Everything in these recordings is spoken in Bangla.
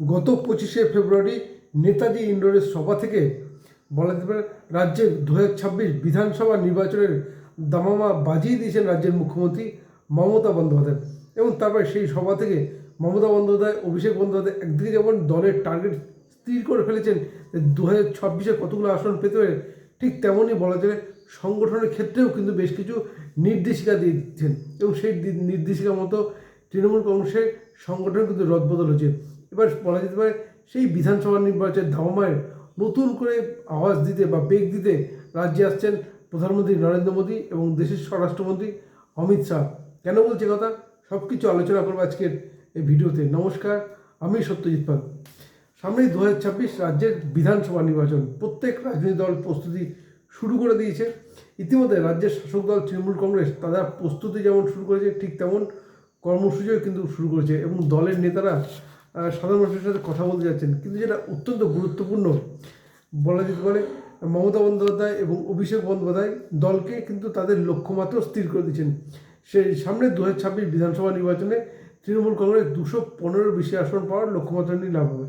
গত পঁচিশে ফেব্রুয়ারি নেতাজি ইন্ডোরের সভা থেকে বলা যেতে পারে রাজ্যের দু বিধানসভা নির্বাচনের দামামা বাজিয়ে দিয়েছেন রাজ্যের মুখ্যমন্ত্রী মমতা বন্দ্যোপাধ্যায়। এবং তারপরে সেই সভা থেকে মমতা বন্দ্যোপাধ্যায়, অভিষেক বন্দ্যোপাধ্যায় একদিকে যেমন দলের টার্গেট স্থির করে ফেলেছেন দু হাজার ছাব্বিশে কতগুলো আসন পেতে পারে, ঠিক তেমনই বলা যায় সংগঠনের ক্ষেত্রেও কিন্তু বেশ কিছু নির্দেশিকা দিয়ে দিচ্ছেন এবং সেই নির্দেশিকা মতো তৃণমূল কংগ্রেসের সংগঠন কিন্তু রদবদল হয়েছে। এবার বলা যেতে পারে সেই বিধানসভা নির্বাচনের ধামায় নতুন করে আওয়াজ দিতে বা বেগ দিতে রাজ্যে আসছেন প্রধানমন্ত্রী নরেন্দ্র মোদী এবং দেশের স্বরাষ্ট্রমন্ত্রী অমিত শাহ। কেন বলছে কথা? সব কিছু আলোচনা করব আজকের এই ভিডিওতে। নমস্কার, আমি সত্যজিৎ পাল। সামনেই দু ছাব্বিশ রাজ্যের বিধানসভা নির্বাচন। প্রত্যেক রাজনৈতিক দল প্রস্তুতি শুরু করে দিয়েছে। ইতিমধ্যে রাজ্যের শাসক দল তৃণমূল কংগ্রেস তারা প্রস্তুতি যেমন শুরু করেছে, ঠিক তেমন কর্মসূচিও কিন্তু শুরু করেছে এবং দলের নেতারা সাধারণ মানুষের সাথে কথা বলতে যাচ্ছেন, কিন্তু যেটা অত্যন্ত গুরুত্বপূর্ণ বলা যেতে পারে, মমতা বন্দ্যোপাধ্যায় এবং অভিষেক বন্দ্যোপাধ্যায় দলকে কিন্তু তাদের লক্ষ্যমাত্রা স্থির করে দিয়েছেন। সেই সামনে দু ছাব্বিশ বিধানসভা নির্বাচনে তৃণমূল কংগ্রেস দুশো পনেরো বেশি আসন পাওয়ার লক্ষ্যমাত্রা নিয়ে লাভ হবে।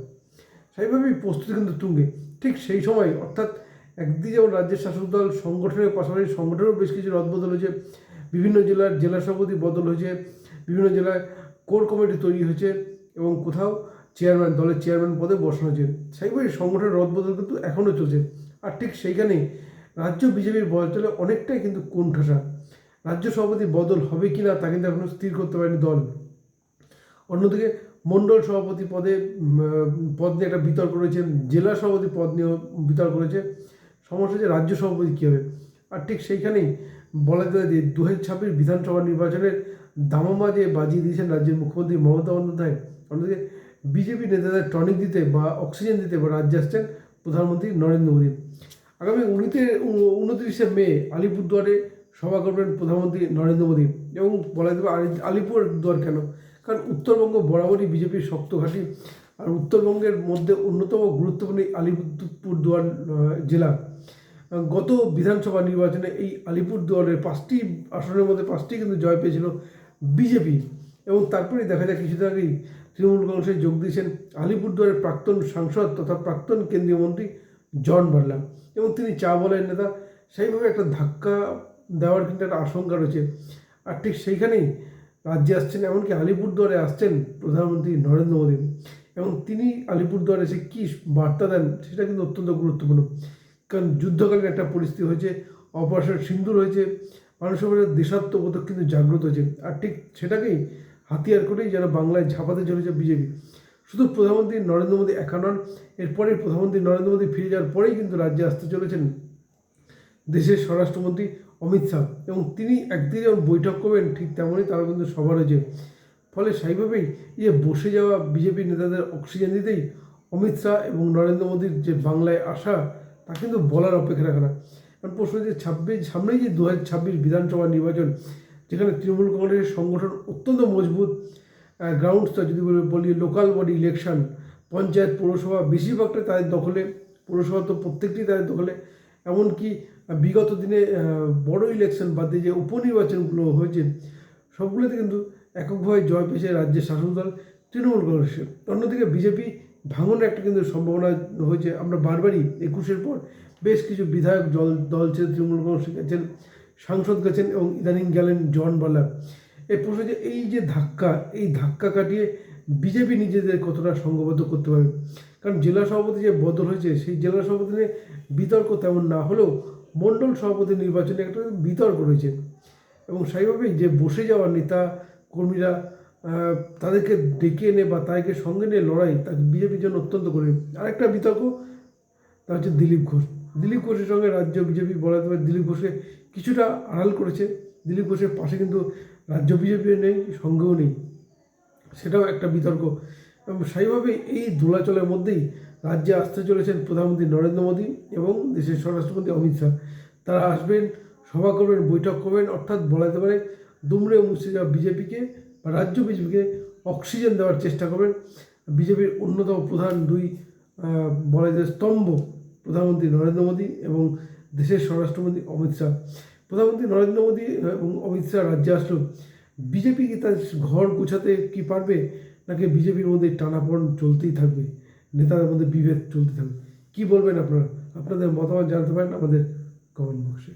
সেইভাবেই প্রস্তুতি কিন্তু তুঙ্গে। ঠিক সেই সময়, অর্থাৎ একদিকে যেমন রাজ্যের শাসক দল সংগঠনের পাশাপাশি সংগঠনেও বেশ কিছু রদবদল হয়েছে, বিভিন্ন জেলার জেলা সভাপতি বদল হয়েছে, বিভিন্ন জেলায় কোর কমিটি তৈরি হয়েছে এবং কোথাও চেয়ারম্যান দলের চেয়ারম্যান পদে বসানো হয়েছে সেইভাবে সংগঠনের রদবদল কিন্তু এখনও চলছে। আর ঠিক সেইখানেই রাজ্য বিজেপির বদলে অনেকটাই কিন্তু কোণঠাসা। রাজ্য সভাপতি বদল হবে কি না তা কিন্তু এখনও স্থির করতে পারেনি দল। অন্যদিকে মণ্ডল সভাপতি পদে পদ নিয়ে একটা বিতর্ক রয়েছে, জেলা সভাপতি পদ নিয়েও বিতর্ক রয়েছে। সমস্যা যে রাজ্য সভাপতি কী হবে? আর ঠিক সেইখানেই বলা যায় যে দু হাজার ছাব্বিশ বিধানসভা নির্বাচনের দামামা যে বাজিয়ে দিয়েছেন রাজ্যের মুখ্যমন্ত্রী মমতা বন্দ্যোপাধ্যায়। অন্যদিকে বিজেপি নেতাদের টনিক দিতে বা অক্সিজেন দিতে বা রাজ্যে আসছেন প্রধানমন্ত্রী নরেন্দ্র মোদী। আগামী উনিতে উনত্রিশে মে আলিপুরদুয়ারে সভা করবেন প্রধানমন্ত্রী নরেন্দ্র মোদী। এবং বলা যেতে পারে আলি- আলিপুরদুয়ার কেন? কারণ উত্তরবঙ্গ বরাবরই বিজেপির শক্ত ঘাঁটি। আর উত্তরবঙ্গের মধ্যে অন্যতম গুরুত্বপূর্ণ আলিপুরদুয়ার জেলা। গত বিধানসভা নির্বাচনে এই আলিপুরদুয়ারের পাঁচটি আসনের মধ্যে পাঁচটি কিন্তু জয় পেয়েছিল বিজেপি এবং তারপরেই দেখা যায় কিছুদিন আগেই তৃণমূল কংগ্রেসে যোগ দিয়েছেন আলিপুরদুয়ারের প্রাক্তন সাংসদ তথা প্রাক্তন কেন্দ্রীয় মন্ত্রী জন বার্লা। এবং তিনি চা বলেন, নেতা, সেইভাবে একটা ধাক্কা দেওয়ার কিন্তু একটা আশঙ্কা রয়েছে। আর ঠিক সেইখানেই রাজ্যে আসছেন, এমনকি আলিপুরদুয়ারে আসছেন প্রধানমন্ত্রী নরেন্দ্র মোদী। এবং তিনি আলিপুরদুয়ারে এসে কী বার্তা দেন, সেটা কিন্তু অত্যন্ত গুরুত্বপূর্ণ। কারণ যুদ্ধকালীন একটা পরিস্থিতি হয়েছে, অপারেশন সিন্দুর হয়েছে মানুষের মধ্যে দেশাত্মবোধক কিন্তু জাগ্রত হয়েছে। আর ঠিক সেটাকেই হাতিয়ার করেই যেন বাংলায় ঝাঁপাতে চলেছে বিজেপি। শুধু প্রধানমন্ত্রী নরেন্দ্র মোদী একা নন, এরপরেই প্রধানমন্ত্রী নরেন্দ্র মোদী ফিরে যাওয়ার পরেই কিন্তু রাজ্যে আসতে চলেছেন দেশের স্বরাষ্ট্রমন্ত্রী অমিত শাহ। এবং তিনি একদিকে যেমন বৈঠক করবেন, ঠিক তেমনই তারা কিন্তু সভা রয়েছে। ফলে সেইভাবেই যে বসে যাওয়া বিজেপি নেতাদের অক্সিজেন দিতেই অমিত শাহ এবং নরেন্দ্র মোদীর যে বাংলায় আসা, তা কিন্তু বলার অপেক্ষা রাখে না। কারণ প্রশ্ন যে ছাব্বিশ, সামনেই যে দু হাজার ছাব্বিশ বিধানসভা নির্বাচন, যেখানে তৃণমূল কংগ্রেসের সংগঠন অত্যন্ত মজবুত গ্রাউন্ড স্তর যদি বলি- লোকাল বডি ইলেকশন পঞ্চায়েত পৌরসভা বেশিরভাগটাই তাদের দখলে, পৌরসভা তো প্রত্যেকটি তাদের দখলে, এমনকি বিগত দিনে বড় ইলেকশন বাদ যে উপনির্বাচনগুলো হয়েছে, সবগুলোতে কিন্তু এককভাবে জয় পেয়েছে রাজ্যের শাসক দল তৃণমূল কংগ্রেসের। অন্যদিকে বিজেপি ভাঙনের একটা কিন্তু সম্ভাবনা হয়েছে। আমরা বারবারই একুশের পর বেশ কিছু বিধায়ক দল দল ছেড়ে তৃণমূল কংগ্রেস গেছেন, সাংসদ গেছেন এবং ইদানিং গেলেন জন বালা প্রশ্ন যে এই যে ধাক্কা, এই ধাক্কা কাটিয়ে বিজেপি নিজেদের কতটা সংঘবদ্ধ করতে পারবে? কারণ জেলা সভাপতি যে বদল হয়েছে, সেই জেলা সভাপতি নিয়ে বিতর্ক তেমন না হলেও মণ্ডল সভাপতি নির্বাচনে একটা বিতর্ক রয়েছে। এবং সেইভাবেই যে বসে যাওয়া নেতা, কর্মীরা তাদেরকে ডেকে এনে বা তাদেরকে সঙ্গে নিয়ে লড়াই, তাকে বিজেপির জন্য অত্যন্ত কঠিন। আরেকটা বিতর্ক, তা হচ্ছে দিলীপ ঘোষ। দিলীপ ঘোষের সঙ্গে রাজ্য বিজেপি বলা যেতে পারে দিলীপ ঘোষকে কিছুটা আড়াল করেছে। দিলীপ ঘোষের পাশে কিন্তু রাজ্য বিজেপিও নেই, সঙ্গেও নেই। সেটাও একটা বিতর্ক। এবং সেইভাবেই এই দোলাচলের মধ্যেই রাজ্যে আসতে চলেছেন প্রধানমন্ত্রী নরেন্দ্র মোদী এবং দেশের স্বরাষ্ট্রমন্ত্রী অমিত শাহ। তারা আসবেন, সভা করবেন, বৈঠক করবেন, অর্থাৎ বলা যেতে পারে দুমড়ে মুছে যাওয়া বিজেপিকে বা রাজ্য বিজেপিকে অক্সিজেন দেওয়ার চেষ্টা করবেন। বিজেপির অন্যতম প্রধান দুই বলা যায় স্তম্ভ প্রধানমন্ত্রী নরেন্দ্র মোদী এবং দেশের স্বরাষ্ট্রমন্ত্রী অমিত শাহ। প্রধানমন্ত্রী নরেন্দ্র মোদী এবং অমিত শাহ রাজ্যে আসলো। বিজেপি কি তার ঘর গুছাতে কি পারবে? নাকি বিজেপির মধ্যে টানাপন চলতেই থাকবে? নেতাদের মধ্যে বিভেদ চলতে থাকবে। কি বলবেন আপনারা? আপনাদের মতামত জানতে পারেন আমাদের কমেন্ট বক্সে